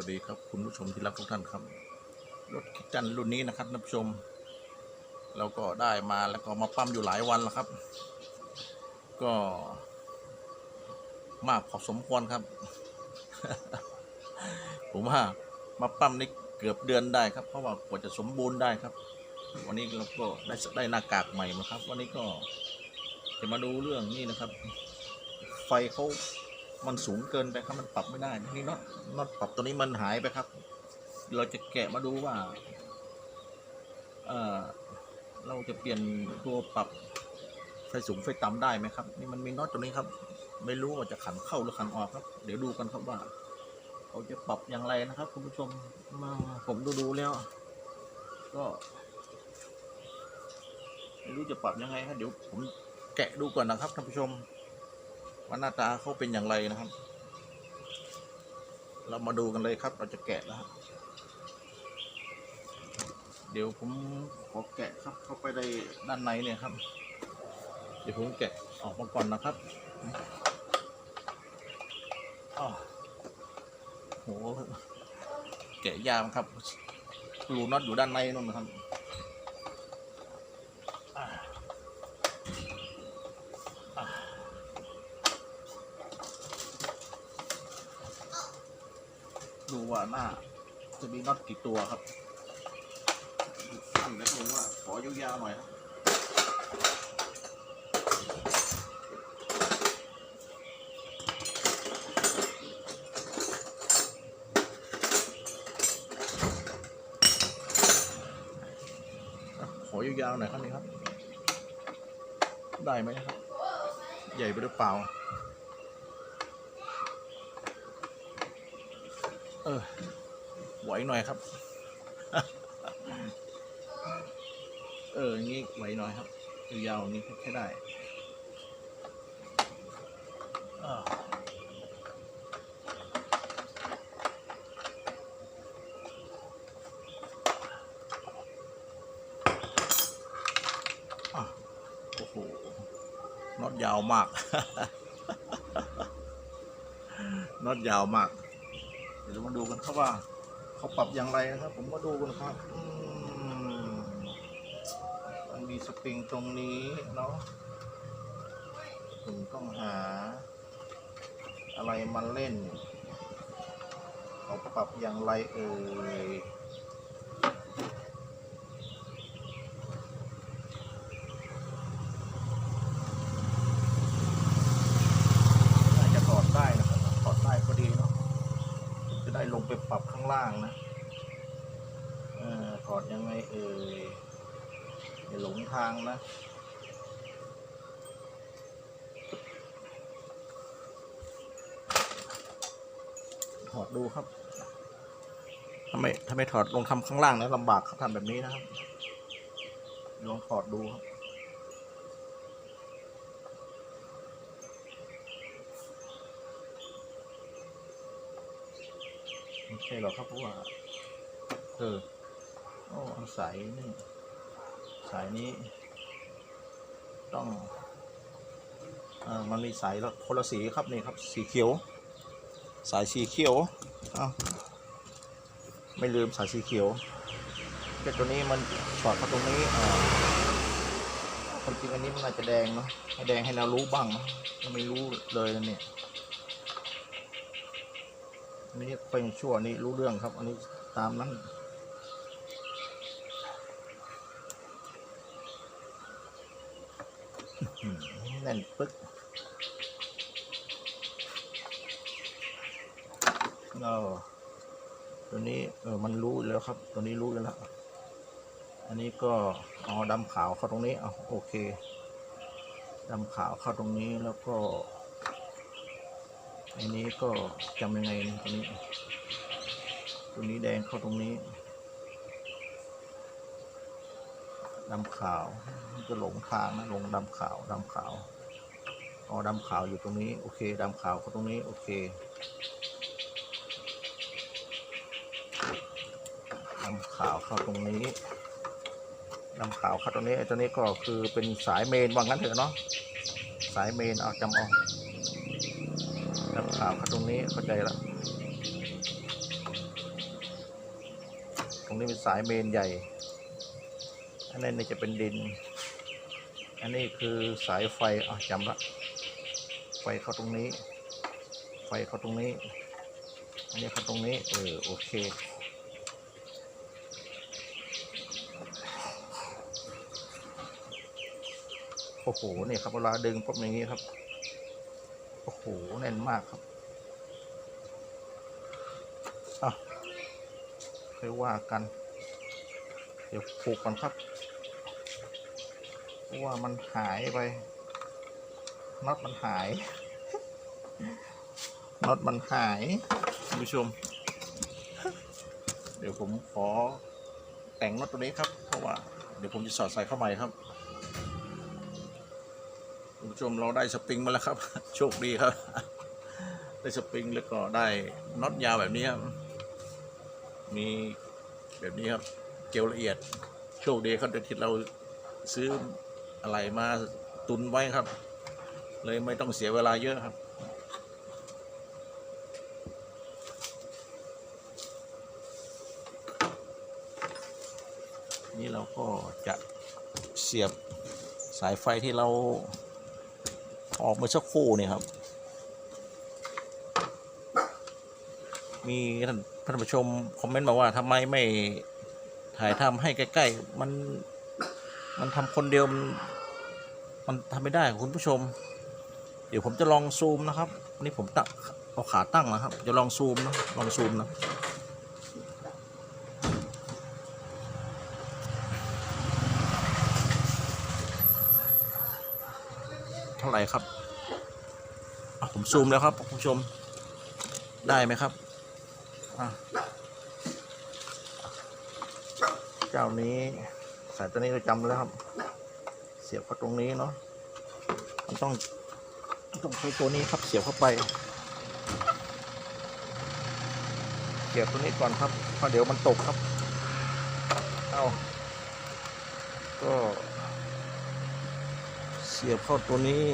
วัสดีครับคุณผู้ชมที่รักทุกท่านครับ รถคิดจันรุ่นนี้นะครับท่านผู้ชม เราก็ได้มาแล้วก็มาปั๊มอยู่หลายวันแล้วครับ ก็ มากพอสมควรครับ ผมว่ามาปั๊มนี่เกือบเดือนได้ครับ เพราะว่ากว่าจะสมบูรณ์ได้ครับ วันนี้เราก็ได้ได้หน้ากากใหม่มาครับ วันนี้ก็จะมาดูเรื่องนี้นะครับ ไฟเขา มันสูงเกินไปครับมันปรับไม่ได้ นี่น็อตน็อตปรับตัวนี้มันหายไปครับ เราจะแกะมาดูว่าเออเราจะเปลี่ยนตัวปรับไฟสูงไฟต่ำได้ไหมครับ นี่มันมีน็อตตัวนี้ครับ ไม่รู้ว่าจะขันเข้าหรือขันออกครับ เดี๋ยวดูกันครับว่าเขาจะปรับอย่างไรนะครับ คุณผู้ชมมาผมดูดูแล้ว ก็ไม่รู้จะปรับยังไงครับเดี๋ยวผมแกะดูก่อนนะครับท่านผู้ชม ว่าหน้าตาเขาเป็นอย่างไรนะครับ เรามาดูกันเลยครับ เราจะแกะแล้วครับเดี๋ยวผมขอแกะครับเข้าไปในด้านในเนี่ยครับ เดี๋ยวผมแกะออกมาก่อนนะครับโอ้โหแกะยากครับรูน็อตอยู่ด้านในนู่นนะครับอ่าอ่า ดูว่าหน้า จะมีน็อตกี่ตัวครับนี่นะผมว่าขอยาวๆหน่อยครับอะขอยาวๆหน่อยครับนี่ครับ ได้ไหมครับ ใหญ่ไปหรือเปล่า เออ ไหวหน่อยครับ เอออย่างนี้ไหวหน่อยครับยาวๆอย่างนี้ใช้ได้อ่าโอ้โหน็อตยาวมากน็อตยาวมาก เดี๋ยวเรามาดูกันครับว่า เขาปรับอย่างไรนะครับ ผมก็ดูกันครับอืมมันมีสปริงตรงนี้เนาะผมต้องหา อะไรมาเล่น เขาปรับอย่างไรเอ่ยน่าจะถอดได้นะครับถอดได้ก็ดีเนาะ จะได้ลงไปปรับข้างล่างนะเออถอดยังไงเอ่ยอย่าหลงทางนะ ถอดดูครับถ้าไม่ถ้าไม่ถอดลงทำข้างล่างนะลำบากครับทำแบบนี้นะครับ ลองถอดดูครับไม่ใช่หรอกครับเพราะว่า เออโอ้เอสายนี่สายนี้ ต้องอมันมีสายและคนละสีครับนี่ครับ สีเขียว สายสีเขียวอาไม่ลืมสายสีเขียวแต่ตัวนี้มันสอดเข้าตรงนี้อ่าคนจริงอันนี้มันน่าจจะแดงเนาะให้แดงให้เรารู้บ้างเนะเราไม่รู้เลยนะเนี่ยอันนี้ไปชั่วอันนี้รู้เรื่องครับ อันนี้ตามนั้นอื้อหือแน่นปึ๊กเราตัวนี้เออมันรู้แล้วครับ ตัวนี้รู้แล้วอันนี้ก็เอาดำขาวเข้าตรงนี้เอาโอเคดำขาวเข้าตรงนี้แล้วก็ อันนี้ก็จำยังไงตัวนี้ ตัวนี้แดงเข้าตรงนี้ ดำขาวมันจะหลงทางนะลงดำขาวดำขาวอ๋อดำขาวอยู่ตรงนี้ โอเคดำขาวเข้าตรงนี้ โอเคดำขาวเข้าตรงนี้ดำขาวเข้าตรงนี้ไอ้ตัวนี้ก็คือเป็นสายเมนว่างั้นเถอะเนาะสายเมนเอาจำเอาดำขาวเข้าตรงนี้เข้าใจแล้วนี้เป็นสายเมนใหญ่ อันนี้นจะเป็นดิน อันนี้คือสายไฟอะจำละไฟเข้าตรงนี้ ไฟเข้าตรงนี้ อันนี้เข้าตรงนี้ เออโอเค โอ้โหนี่ครับเวลาดึงปุ๊บอย่างนี้ครับ โอ้โหแน่นมากครับอะค่อยว่ากัน เดี๋ยวผูกก่อนครับเพราะว่ามันหายไปน็อตมันหายน็อตมันหายคุณผู้ชม เดี๋ยวผมขอแต่งน็อตตัวนี้ครับ เพราะว่า เดี๋ยวผมจะสอดใส่เข้าใหม่ครับคุณผู้ชมเราได้สปริงมาแล้วครับ โชคดีครับ ได้สปริงแล้วก็ได้น็อตยาวแบบนี้ครับ มีแบบนี้ครับ เกลียวละเอียด โชคดีครับเดี๋ยวที่เราซื้ออะไรมาตุนไว้ครับ เลยไม่ต้องเสียเวลาเยอะครับ นี่เราก็จะเสียบสายไฟที่เราออกมื่อสักครู่นี่ครับ มีท่านผู้ชมคอมเมนต์มาว่าทำไมไม่ ถ่ายทำให้ใกล้ๆ มัน มันทำคนเดียว มันมันทำไม่ได้คุณผู้ชม เดี๋ยวผมจะลองซูมนะครับนนี่ผมตั้งเอาขาตั้งนะครับ จะลองซูมนะ ลองซูมนะเท่าไหร่ครับอะผมซูมแล้วครับคุณผู้ชม ได้ไหมครับ อะเจ้านี้สายตัวนี้เราจำแล้วครับ เสียบเข้าตรงนี้เนาะมันต้องต้องใช้ตัวนี้ครับเสียบเข้าไป เสียบตัวนี้ก่อนครับเพราะเดี๋ยวมันตกครับ เอาก็ เสียบเข้าตัวนี้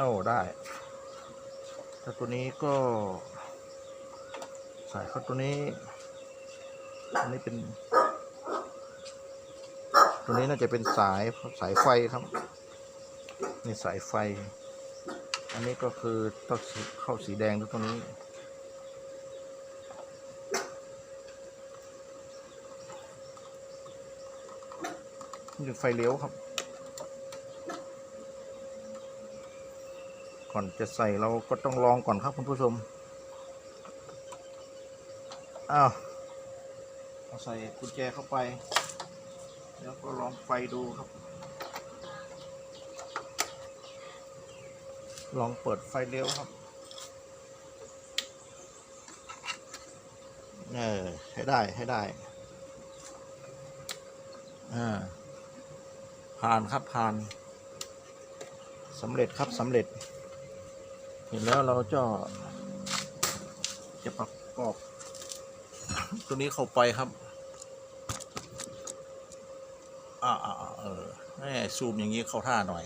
เอ้าได้แต่ตัวนี้ก็ ใส่เข้าตัวนี้ อันนี้เป็น ตัวนี้น่าจะเป็นสายสายไฟครับนี่สายไฟ อันนี้ก็คือต้องเข้าสีแดงตรงนี้นี่ไฟเลี้ยวครับ ก่อนจะใส่เราก็ต้องลองก่อนครับคุณผู้ชมอ้าวเอาใส่กุญแจเข้าไป แล้วก็ลองไฟดูครับ ลองเปิดไฟเลี้ยวครับเออให้ได้ให้ได้อ่าผ่านครับผ่านสำเร็จครับสำเร็จ เห็นแล้วเราจะจะประกอบ ตัวนี้เข้าไปครับ อ่าเออแม่ซูมอย่างนี้เข้าท่าหน่อย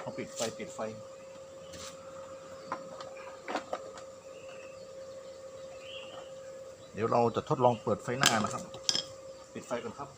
เอาปิดไฟปิดไฟ เดี๋ยวเราจะทดลองเปิดไฟหน้านะครับ ปิดไฟก่อนครับ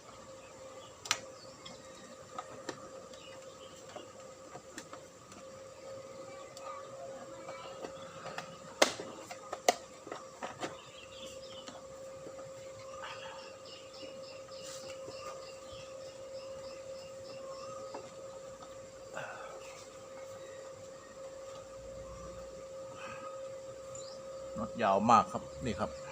น็อตยาวมากครับ นี่ครับ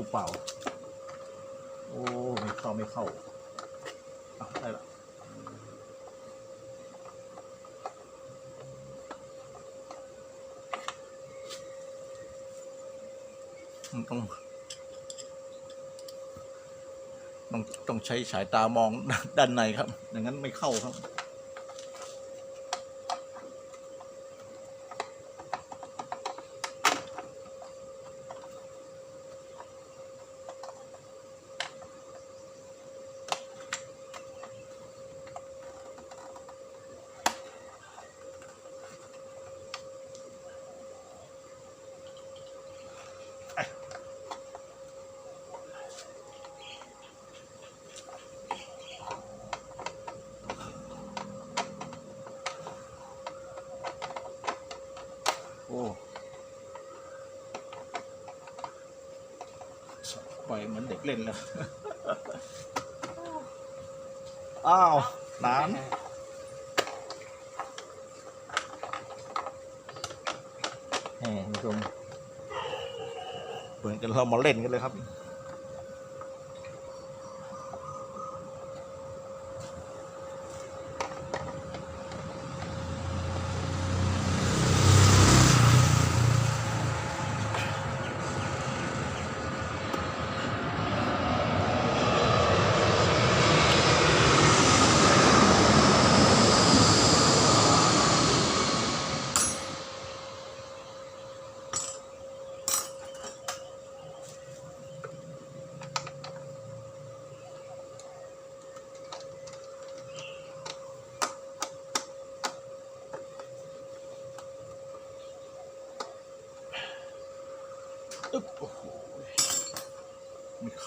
ลูกเปล่า โอ้ไม่เข้าไม่เข้าอะได้ละมันต้องต้องต้องใช้สายตามองด้านในครับ อย่างนั้นไม่เข้าครับ มือนเด็กเล่นเลย อ้าวหนานแหมคุณผู้ชมเหมือนกันเรามาเล่นกันเลยครับ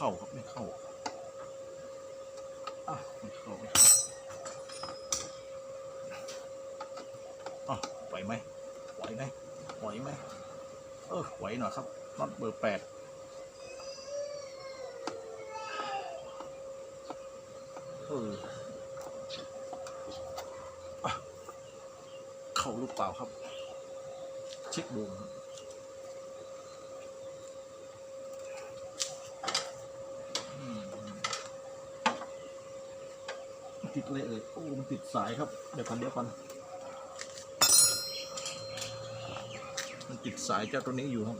เข้าครับไม่เข้าอะไม่เข้าไม่เข้าอะไหวไหมไหวไหมไหวไหมเออไหวหน่อยครับน็อตเบอร์แปดเออเข้าหรือเปล่าครับ เช็คดูครับ ติดเลยเอ่ยโอ้มันติดสายครับ เดี๋ยวกันเดี๋ยวกันมันติดสายเจ้าตัวนี้อยู่ครับ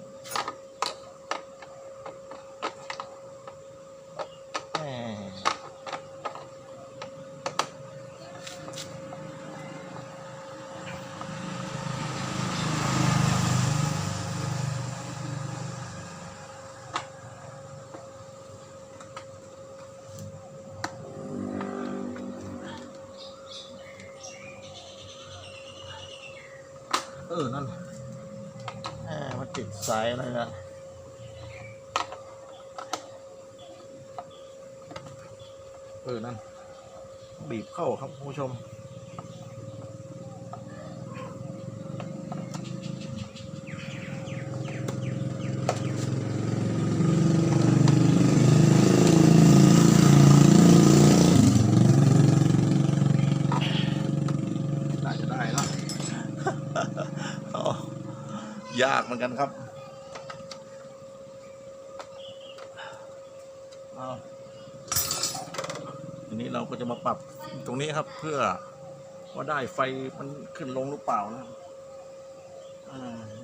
ายอะไรนะเออนั่น บีบเข้าครับผู้ชม น่าจะได้แล้ว ยากเหมือนกันครับเอาทีนี้เราก็จะมา ปรับตรงนี้ครับ เพื่อว่าได้ไฟมันขึ้นลงหรือเปล่านะ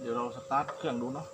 เดี๋ยวเราสตาร์ทเครื่องดูเนาะ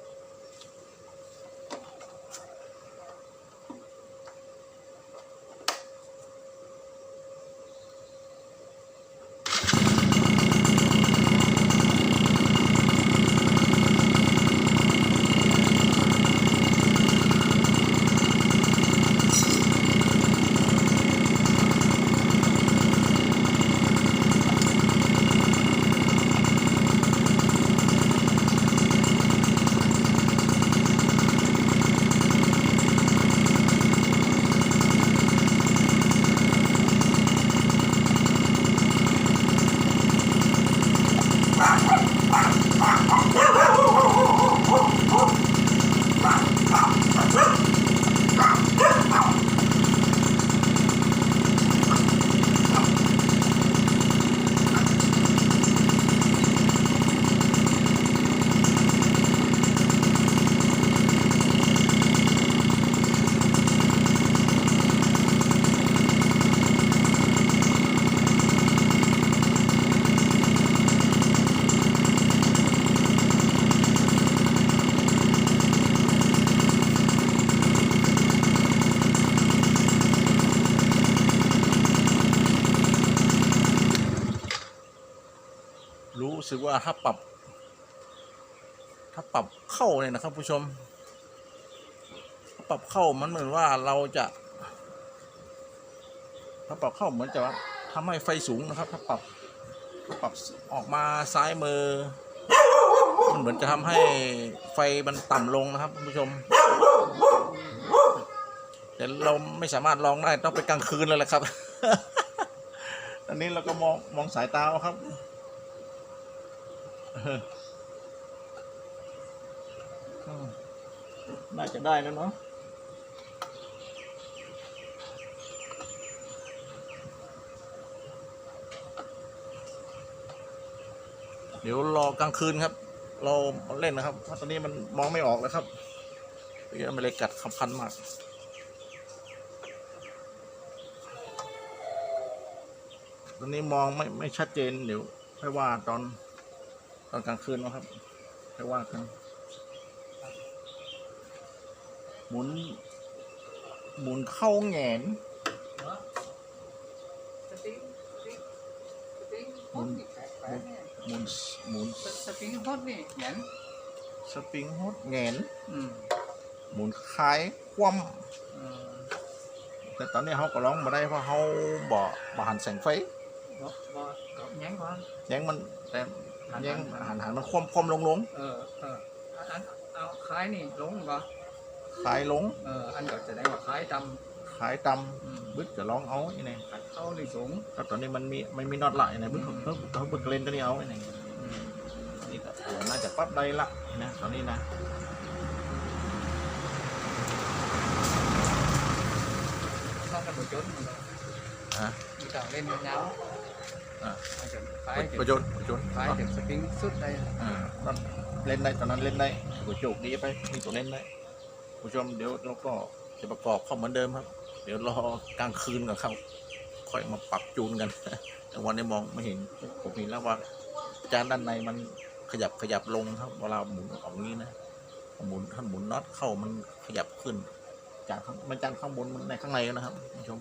ถ้าปรับ ถ้าปรับเข้าเนี่ยนะครับ ผู้ชมถ้าปรับเข้ามันเหมือนว่าเราจะ ถ้าปรับเข้าเหมือนจะว่าทำให้ไฟสูงนะครับ ถ้าปรับปรับออกมาซ้ายมือ มันเหมือนจะทำให้ไฟมันต่ำลงนะครับผู้ชมแต่เราไม่สามารถลองได้ต้องไปกลางคืนเลยแหละครับ อันนี้เราก็มองมองสายตาครับ น่าจะได้แล้วเนาะเดี๋ยวรอกลางคืนครับ เราเล่นนะครับเพราะตอนนี้มันมองไม่ออกแล้วครับเดี๋ยวมันเลยกัดขับพันมากตอนนี้มองไม่ไม่ชัดเจนเดี๋ยวค่อยว่าตอน อนกลางคืนนะครับค่อยว่ากันหมุน หมุนเข้าแหงนสปริงสปริงสปริงฮอตนี่แปลกๆเนี่ยหมุนหมุนสสปริงฮอตนี่เหมือนสปริงฮอตแหงนอืมหมุนคล้ายคว่เออำแต่ตอนนี้เขาก็ร้องมาได้เพราะเขาบ่บ่หันแสงไฟบ่บ่ก็แย้งก่อนแยังมันแต่ หันแยังหันหันหันมันคว่ำคว่ำลงลงเออเอออันอันเอาคล้ายนี่ลงบ่คล้ายลงเอออันก็แสดงว่าคล้ายดคล้ายตำอืมำบึ้ดจะร้องเอาไอ้นี่ขัดเข้าในสูงแล้วตอนนี้มันมีไม่มีน็อตละไอ้นี่บึ้ดอืมเขาเขาบึ้ดเล่นตัวนี้เอาไอ้นี่อืมนี่ก็เดี๋ยวน่าจะปรับได้ละนะตอนนี้นะต้องกระโดดจนมันเลยอะมีการเล่นยาวอะ ประโยชน์ประโยชน์คล้ายถึงสปริงสุดได้อ่าน็อตเล่นได้ตอนนั้นเล่นได้หัวโจกนี้ไปมีตัวเล่นได้ผู้ชมเดี๋ยวเราก็จะประกอบเข้าเหมือนเดิมครับ เดี๋ยวรอกลางคืนกับเขาค่อยมาปรับจูนกันแต่วันนี้มองไม่เห็นผมเห็นแล้วว่าจานด้านในมันขยับขยับลงครับเวลาหมุนออกอย่างนี้นะหมุนถ้าหมุนน็อตเข้ามันขยับขึ้น จากข้างมันจานข้างบนมันในข้างในนะครับท่านผู้ชม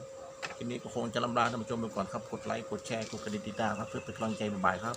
ทีนี้ก็คงจะลำลาท่านผู้ชมไปก่อนครับ กดไลค์ กดแชร์ กดกระดิ่งติดตามครับ เพื่อเป็นกำลังใจบ่ายๆครับ